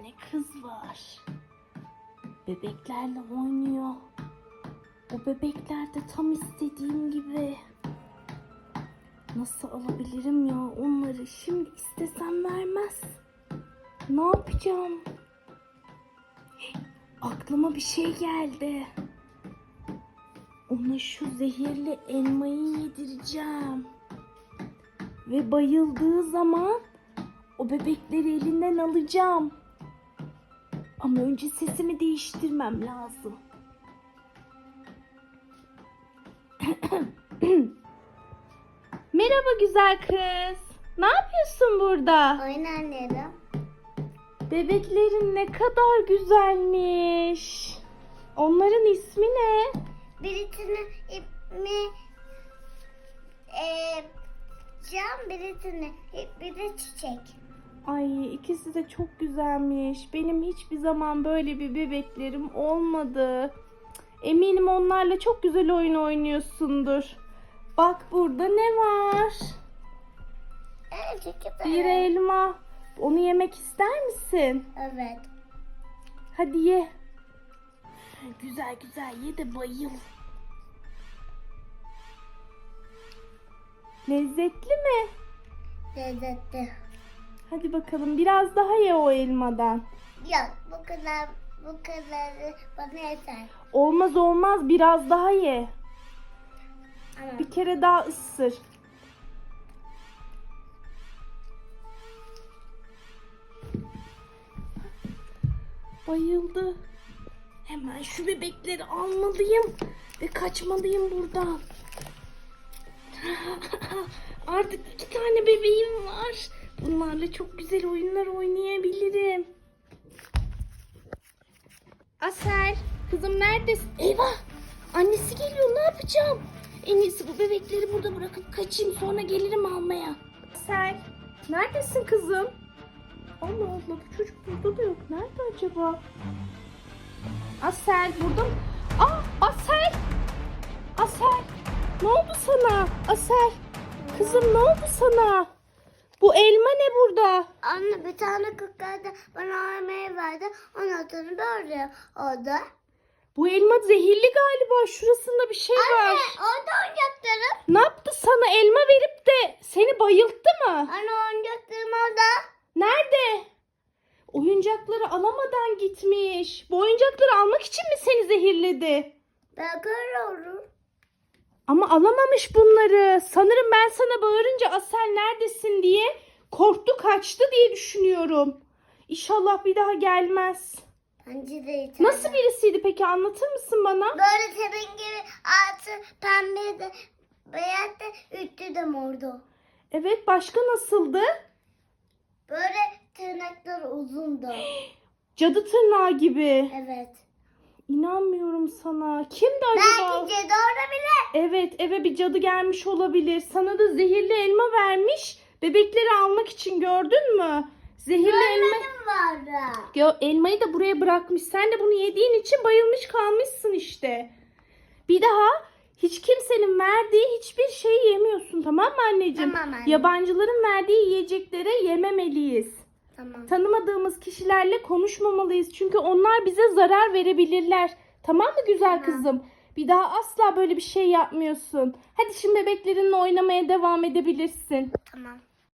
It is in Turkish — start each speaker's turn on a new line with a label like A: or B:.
A: tane kız var. Bebeklerle oynuyor. O bebekler de tam istediğim gibi. Nasıl alabilirim ya onları? Şimdi istesem vermez. Ne yapacağım? Aklıma bir şey geldi. Ona şu zehirli elmayı yedireceğim. Ve bayıldığı zaman o bebekleri elinden alacağım. Ama önce sesimi değiştirmem lazım. Merhaba güzel kız. Ne yapıyorsun burada?
B: Oyun oynarım.
A: Bebeklerin ne kadar güzelmiş. Onların ismi ne?
B: Birisinin ipmi e, cam birisinin bir de çiçek.
A: Ay ikisi de çok güzelmiş. Benim hiçbir zaman böyle bir bebeklerim olmadı. Eminim onlarla çok güzel oyun oynuyorsundur. Bak burada ne var? Bir elma. Onu yemek ister misin?
B: Evet.
A: Hadi ye. Güzel güzel ye de bayıl. Lezzetli mi?
B: Lezzetli.
A: Hadi bakalım biraz daha ye o elmadan.
B: Yok bu kadar bu kadar bana yeter.
A: Olmaz olmaz biraz daha ye.
B: Ama
A: Bir kere daha ısır. Bayıldı. Hemen şu bebekleri almalıyım ve kaçmalıyım buradan. Artık iki tane bebeğim var. Bunlarla çok güzel oyunlar oynayabilirim. Asel, kızım neredesin? Eyvah! Annesi geliyor, ne yapacağım? En iyisi bu bebekleri burada bırakıp kaçayım, sonra gelirim almaya. Asel, neredesin kızım? Allah Allah, bu çocuk burada da yok. Nerede acaba? Asel, burada mı? Aa, Asel! Asel, ne oldu sana? Asel, kızım ne oldu sana? Bu elma ne burada?
B: anne bir tane kırklarda bana yemeği verdi. Onun adını böyle oldu.
A: Bu elma zehirli galiba. Şurasında bir şey var.
B: Anne orada oyuncaklarım.
A: Ne yaptı sana elma verip de seni bayılttı mı?
B: Anne oyuncaklarım orada.
A: Nerede? Oyuncakları alamadan gitmiş. Bu oyuncakları almak için mi seni zehirledi?
B: Belki öyle olur.
A: Ama alamamış bunları. Sanırım ben sana bağırınca Asel neredesin diye korktu kaçtı diye düşünüyorum. İnşallah bir daha gelmez.
B: Bence de yeter.
A: Nasıl birisiydi peki anlatır mısın bana?
B: Böyle gibi altı pembe de beyaz da üstü de mordu.
A: Evet başka nasıldı?
B: Böyle tırnakları uzundu.
A: Cadı tırnağı gibi.
B: Evet.
A: İnanmıyorum sana. Kimdi acaba?
B: Belki cadı olabilir.
A: Evet eve bir cadı gelmiş olabilir. Sana da zehirli elma vermiş. Bebekleri almak için gördün mü? Zehirli elma.
B: Benim vardı.
A: Ya elmayı da buraya bırakmış. Sen de bunu yediğin için bayılmış kalmışsın işte. Bir daha hiç kimsenin verdiği hiçbir şeyi yemiyorsun tamam mı anneciğim?
B: Tamam anne.
A: Yabancıların verdiği yiyeceklere yememeliyiz.
B: Tamam.
A: Tanımadığımız kişilerle konuşmamalıyız. Çünkü onlar bize zarar verebilirler. Tamam mı güzel
B: Tamam.
A: kızım? Bir daha asla böyle bir şey yapmıyorsun. Hadi şimdi bebeklerinle oynamaya devam edebilirsin.
B: Tamam.